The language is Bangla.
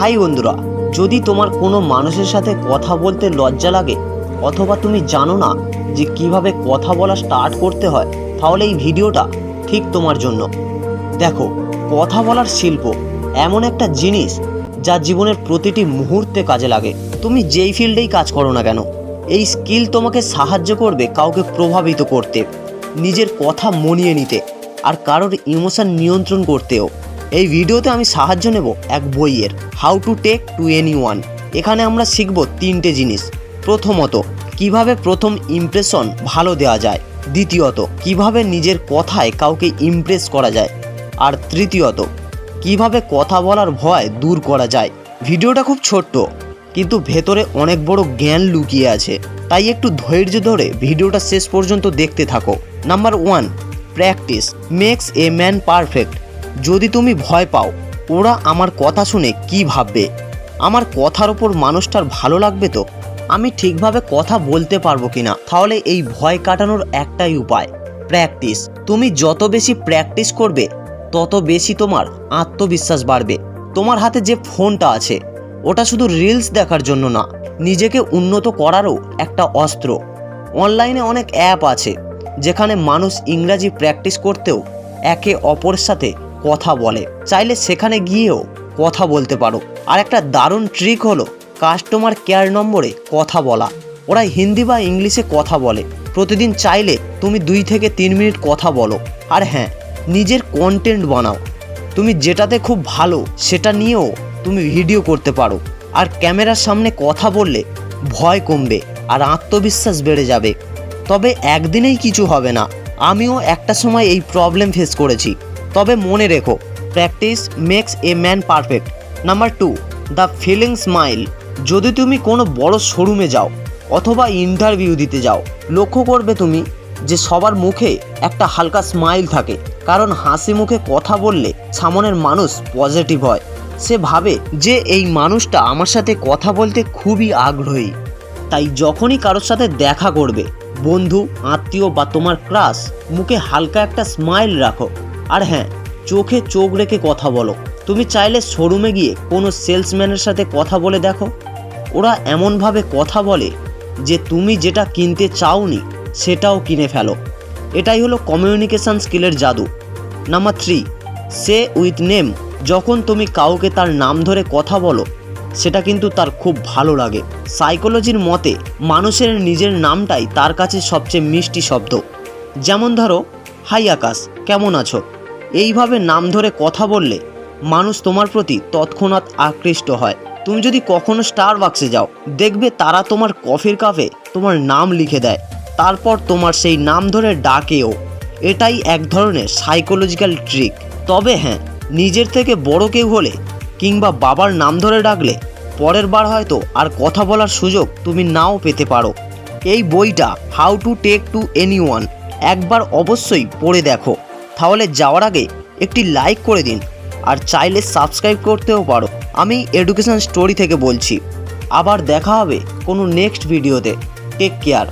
হাই বন্ধুরা, যদি তোমার কোনো মানুষের সাথে কথা বলতে লজ্জা লাগে, অথবা তুমি জানো না যে কীভাবে কথা বলা স্টার্ট করতে হয়, তাহলে এই ভিডিওটা ঠিক তোমার জন্য। দেখো, কথা বলার শিল্প এমন একটা জিনিস যা জীবনের প্রতিটি মুহূর্তে কাজে লাগে। তুমি যেই ফিল্ডেই কাজ করো না কেন, এই স্কিল তোমাকে সাহায্য করবে কাউকে প্রভাবিত করতে, নিজের কথা মনিয়ে নিতে, আর কারোর ইমোশন নিয়ন্ত্রণ করতেও। এই ভিডিওতে আমি সাহায্য নেব এক বইয়ের how to talk to anyone one এখানে আমরা শিখব তিনটে জিনিস। প্রথমত, কীভাবে প্রথম ইমপ্রেশন ভালো দেওয়া যায়। দ্বিতীয়ত, কীভাবে নিজের কথায় কাউকে ইমপ্রেস করা যায়। আর তৃতীয়ত, কীভাবে কথা বলার ভয় দূর করা যায়। ভিডিওটা খুব ছোট্ট, কিন্তু ভেতরে অনেক বড় জ্ঞান লুকিয়ে আছে। তাই একটু ধৈর্য ধরে ভিডিওটা শেষ পর্যন্ত দেখতে থাকো। Number one practice makes a man perfect যদি তুমি ভয় পাও, ওরা আমার কথা শুনে কি ভাববে? আমার কথার ওপর মানুষটার ভালো লাগবে তো? আমি ঠিকভাবে কথা বলতে পারব কিনা? তাহলে এই ভয় কাটানোর একটাই উপায় প্র্যাকটিস তুমি যত বেশি প্র্যাকটিস করবে, তত বেশি তোমার আত্মবিশ্বাস বাড়বে। তোমার হাতে যে ফোনটা আছে, ওটা শুধু রিলস দেখার জন্য না, নিজেকে উন্নত করারও একটা অস্ত্র। অনলাইনে অনেক অ্যাপ আছে, যেখানে মানুষ ইংরাজি প্র্যাকটিস করতেও একে অপরের সাথে কথা বলে। চাইলে সেখানে গিয়েও কথা বলতে পারো। আর একটা দারুণ ট্রিক হলো কাস্টমার কেয়ার নম্বরে কথা বলা। ওরা হিন্দি বা ইংলিশে কথা বলে। প্রতিদিন চাইলে তুমি দুই থেকে তিন মিনিট কথা বলো। আর হ্যাঁ নিজের কন্টেন্ট বানাও। তুমি যেটাতে খুব ভালো, সেটা নিয়েও তুমি ভিডিও করতে পারো। আর ক্যামেরার সামনে কথা বললে ভয় কমবে আর আত্মবিশ্বাস বেড়ে যাবে। তবে একদিনেই কিছু হবে না। আমিও একটা সময় এই প্রবলেম ফেস করেছি। তবে মনে রেখো practice makes a man perfect number two the feeling smile যদি তুমি কোনো বড় শোরুমে যাও অথবা ইন্টারভিউ দিতে যাও, লক্ষ্য করবে তুমি যে সবার মুখে একটা হালকা স্মাইল থাকে। কারণ হাসি মুখে কথা বললে সামনের মানুষ পজিটিভ হয়। সে ভাবে যে এই মানুষটা আমার সাথে কথা বলতে খুবই আগ্রহী। তাই যখনই কারোর সাথে দেখা করবে, বন্ধু, আত্মীয় বা তোমার ক্রাশ মুখে হালকা একটা স্মাইল রাখো। আর হ্যাঁ চোখে চোখ রেখে কথা বলো। তুমি চাইলে শোরুমে গিয়ে কোনো সেলসম্যানের সাথে কথা বলে দেখো। ওরা এমনভাবে কথা বলে যে তুমি যেটা কিনতে চাওনি সেটাও কিনে ফেলো। এটাই হলো কমিউনিকেশন স্কিলের জাদু। Number three say with name যখন তুমি কাউকে তার নাম ধরে কথা বলো, সেটা কিন্তু তার খুব ভালো লাগে। সাইকোলজির মতে, মানুষের নিজের নামটাই তার কাছে সবচেয়ে মিষ্টি শব্দ। যেমন ধরো, হাই আকাশ, কেমন আছো? এইভাবে নাম ধরে কথা বললে মানুষ তোমার প্রতি তৎক্ষণাৎ আকৃষ্ট হয়। তুমি যদি কখনো স্টার বাক্সে যাও, দেখবে তারা তোমার কফির কাপে তোমার নাম লিখে দেয়। তারপর তোমার সেই নাম ধরে ডাকেও এটাই এক ধরনের সাইকোলজিক্যাল ট্রিক তবে হ্যাঁ নিজের থেকে বড় কেউ হলে কিংবা বাবার নাম ধরে ডাকলে পরের বার হয়তো আর কথা বলার সুযোগ তুমি নাও পেতে পারো। এই বইটা how to talk to anyone one একবার অবশ্যই পড়ে দেখো। তাহলে যাওয়ার আগে একটি লাইক করে দিন আর চাইলে সাবস্ক্রাইব করতেও পারো। আমি এডুকেশন স্টোরি থেকে বলছি। আবার দেখা হবে কোনো নেক্সট ভিডিওতে টেক কেয়ার